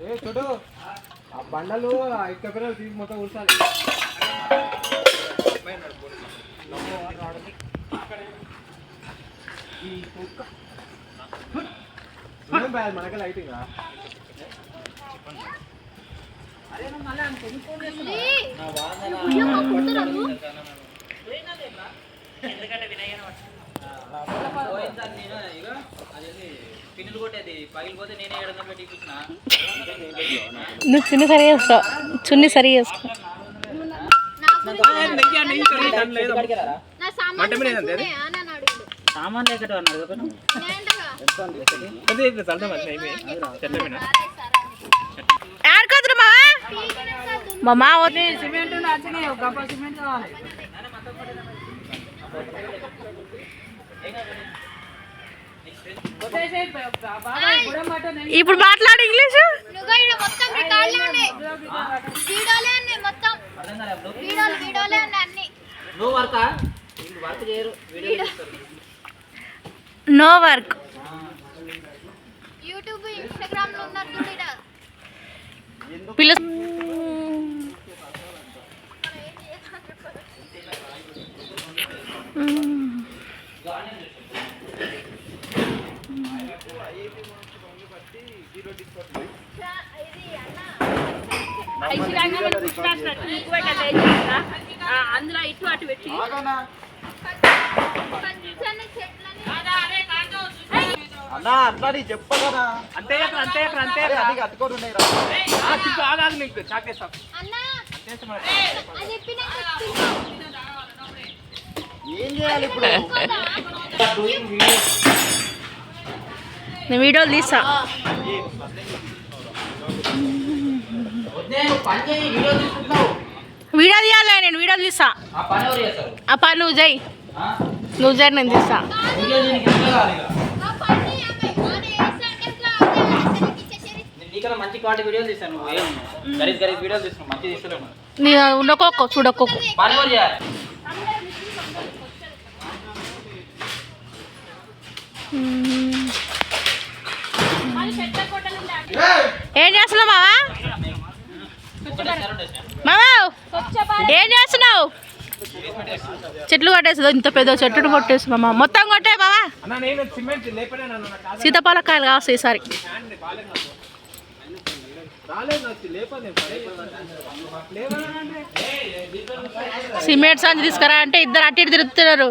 ఏ చూడు ఆ బండలు ఆ ఇక్క పిల్లలు తీసి మొత్తం కూర్చాలి. మనకి లైటింగ్ పోయిందని నేను ఇక నువ్వు చున్ని సరి చేసుకో చున్ని సరి సామాన్లు ఎక్కడ అన్నారు ఆడుకోదురు మావా? మా మావ ఇప్పుడు మాట్లాడు ఇంగ్లీషు నో వర్క్ యూట్యూబ్ ఇన్స్టాగ్రామ్లో ఉన్నారు. పిల్ల అందులో ఇటు అటు పెట్టి. అన్నా అట్లా చెప్పగనా అంతే అంతే అంతే అది ఉన్నాయి చెప్పినాక ఏం చేయాలి ఇప్పుడు? నేను వీడియోలు తీసా వీడియో తీయాలి నేను వీడియోలు తీసా ఆ పని నువ్వు జై నువ్వు జై నేను తీసా వీడియో దీనికి మంచి క్వాలిటీ వీడియోలు గరీబ్ గరీబ్ వీడియోలు మంచి ఉండకోకో చూడకోకు. పని ఏం చేస్తున్నావు మావా? మావా? ఏం చేస్తున్నావు? చెట్లు కొట్టేసి ఇంత పెద్ద చెట్టును కొట్టేసి మామ మొత్తం కొట్టే మావా? అన్న కావచ్చు సీతాఫలకాయలు ఈసారి. సిమెంట్ సంచి తీసుకురా అంటే ఇద్దరు అటు ఇటు తిరుగుతున్నారు.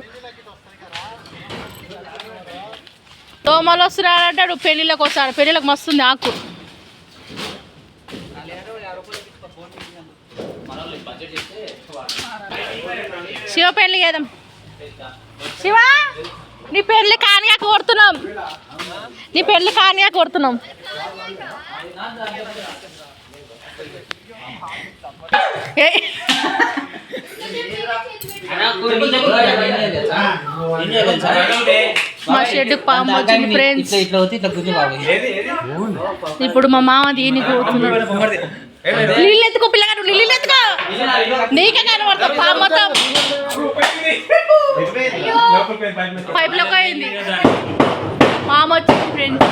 దోమలు వస్తున్నారంటే నువ్వు పెళ్ళిళ్ళకి వస్తాడు పెళ్ళిళ్ళకి మస్తుంది ఆకు. శివ పెళ్ళి చేద్దాం. శివ నీ పెళ్ళి కానిగా కోరుతున్నాం నీ పెళ్ళి కానిగా కోరుతున్నాం ఏ, మా షెడ్డుకు పాము వచ్చింది ఫ్రెండ్స్ ఇప్పుడు మా మామ దీనికి పోతున్నాడు. నీళ్ళు ఎత్తుకో పిల్లగాడు? నీళ్ళు ఎత్తుకో నీకే పాము మొత్తం. పైపులోకి అయింది మామ వచ్చింది ఫ్రెండ్స్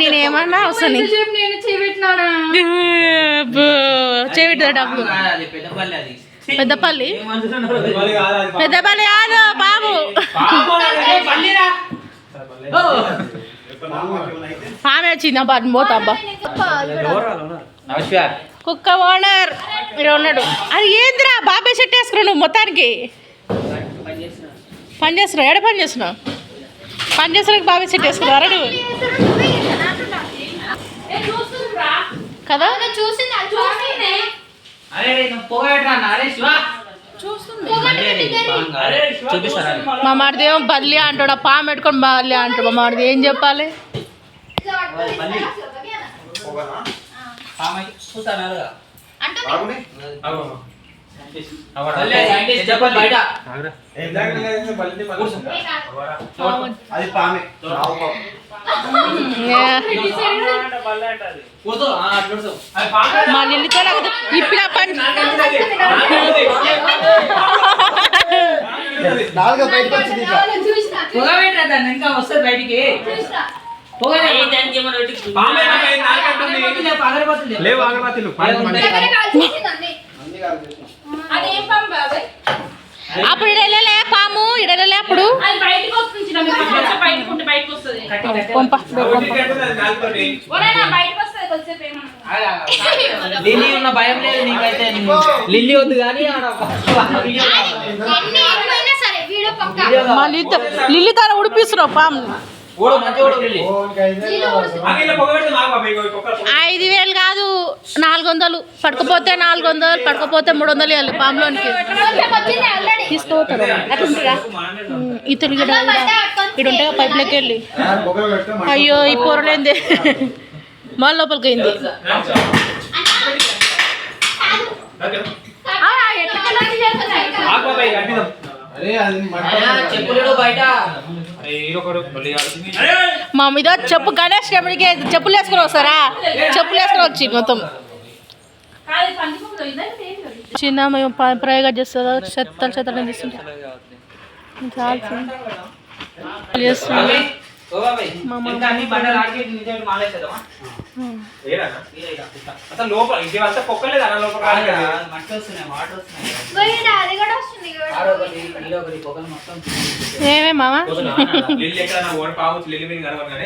నేనేమన్నా నేను చేపెట్టినాడా చేవిడ డబ్బులు పెద్దపల్లి పెద్దపల్లి కాదు బాబు. ఆమె వచ్చింది అబ్బా పోతా అబ్బా కుక్క ఓనర్. మీరు ఉన్నాడు. అది ఏందిరా బాబాయ్ సెట్ వేసుకున్నావు నువ్వు మొత్తానికి? పని చేస్తున్నావు? ఎక్కడ పని చేస్తున్నావు? పని చేస్తున్నావు బాబాయ్ సెట్ వేసుకున్నావు నువ్వు కదా? చూసింది. అరే నువ్వు పోగేట్రా శివ? మా మాడిది ఏమో బల్లి అంటాడు ఆ పాము పెట్టుకొని బల్లి అంటాడు. మా మాడిది ఏం చెప్పాలి? మళ్ళీ అది పామే. మా నిల్లుతో పని నాలుగు బయటకు వచ్చింది ఇట్లా. చూసినా పొగ పెట్టరా దాన్ని? ఇంకా వస్తుంది బయటికి. చూసినా. పొగ పామే. అగరబత్తులు లేవు అగరబత్తులు. అదేం బాబాయ్ అప్పుడు ఇడలే పాము ఇడలే అప్పుడు. లిల్లీ ఉన్న భయం లేదు నీకైతే. లిల్లీ వద్దు కానీ మళ్ళీ లిల్లీ తార ఉడిపిస్తున్నావు పాము. ఐదు వేలు కాదు నాలుగు వందలు. పడకపోతే నాలుగు వందలు పడకపోతే మూడు వందలు ఇవ్వాలి పాములోనికి. తీసుకోపోతారు ఇతను ఇక్కడ ఉంటాయి పైపులోకి వెళ్ళి. అయ్యో ఈ పొరలేంది. మళ్ళీ లోపలికి అయింది ఆగు మా మీద చెప్పు గణేష్ రెడ్డికి చెప్పులు వేసుకుని వస్తారా? చెప్పులు వేసుకుని వచ్చి మొత్తం. చిన్న మేము ప- ప్రయోగం చేస్తుందా చెత్తలు చెత్తలు చేస్తుంటాం? చాలు చేస్తుంది ఓ అసలు లోపల ఇంకేమంతా పొక్కలేదు అన్న లోపల. మట్టి వస్తున్నాయి వాటర్ వస్తున్నాయి. ఏమే మామ? లిల్లీ ఎక్కడ నా ఓడి పాము లిల్లీ మీద కనబడగానే